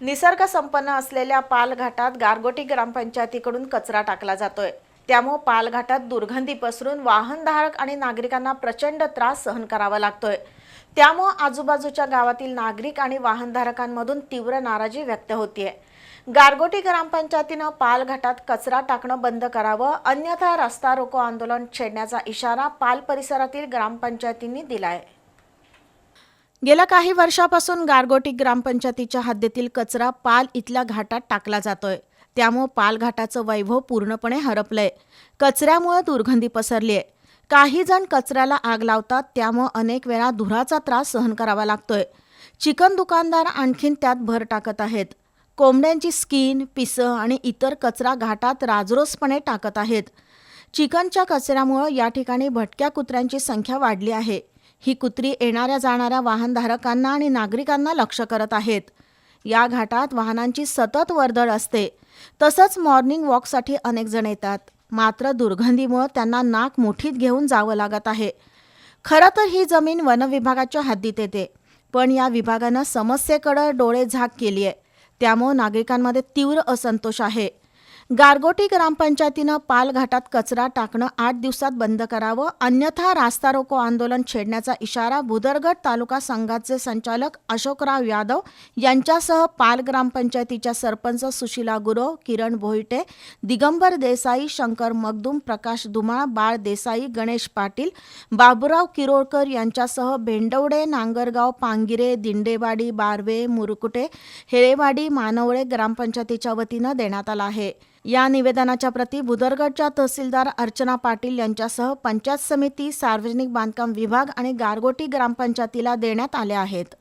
निसर्ग संपन्न असलेल्या पालघाटात गारगोटी ग्रामपंचायतीकडून कचरा टाकला जातोय. त्यामुळे पालघाटात दुर्गंधी पसरून वाहनधारक आणि नागरिकांना प्रचंड त्रास सहन करावा लागतोय. त्यामुळे आजूबाजूच्या गावातील नागरिक आणि वाहनधारकांमधून तीव्र नाराजी व्यक्त होतीये. गारगोटी ग्रामपंचायतीनं पालघाटात कचरा टाकणं बंद करावं अन्यथा रस्ता रोको आंदोलन छेडण्याचा इशारा पाल परिसरातील ग्रामपंचायतींनी दिलाय. गेल्या काही वर्षापासून गारगोटी ग्रामपंचायतीच्या हद्दीतील कचरा पाल इथल्या घाटात टाकला जातोय. त्यामुळं पाल घाटाचं वैभव पूर्णपणे हरपलंय. कचऱ्यामुळे दुर्गंधी पसरलीय. काही जण कचऱ्याला आग लावतात त्यामुळं अनेक वेळा धुराचा त्रास सहन करावा लागतोय. चिकन दुकानदार आणखीन त्यात भर टाकत आहेत. कोंबड्यांची स्किन पिसं आणि इतर कचरा घाटात राजरोसपणे टाकत आहेत. चिकनच्या कचऱ्यामुळं या ठिकाणी भटक्या कुत्र्यांची संख्या वाढली आहे. ही कुत्री येणाऱ्या जाणाऱ्या वाहनधारकांना आणि नागरिकांना लक्ष करत आहेत. या घाटात वाहनांची सतत वर्दळ असते. तसंच मॉर्निंग वॉकसाठी अनेक जण येतात. मात्र दुर्गंधीमुळं त्यांना नाक मुठीत घेऊन जावं लागत आहे. खरं तर ही जमीन वनविभागाच्या हद्दीत येते. पण या विभागानं समस्येकडं डोळे झाक केली आहे त्यामुळं नागरिकांमध्ये तीव्र असंतोष आहे. गारगोटी ग्रामपंचायतीनं पालघाटात कचरा टाकणं आठ दिवसात बंद करावं अन्यथा रास्ता रोको आंदोलन छेडण्याचा इशारा भुदरगड तालुका संघाचे संचालक अशोकराव यादव यांच्यासह पाल ग्रामपंचायतीच्या सरपंच सुशीला गुरव किरण भोईटे दिगंबर देसाई शंकर मगदूम प्रकाश धुमाळ बाळ देसाई गणेश पाटील बाबुराव किरोळकर यांच्यासह भेंडवडे नांगरगाव पांगिरे दिंडेवाडी बारवे मुरकुटे हेरेवाडी मानवळे ग्रामपंचायतीच्या वतीनं देण्यात आला आहे. या निवेदनाच्या प्रती भुदरगडच्या तहसीलदार अर्चना पाटील यांच्यासह पंचायत समिती सार्वजनिक बांधकाम विभाग आणि गारगोटी ग्रामपंचायतीला देण्यात आल्या आहेत.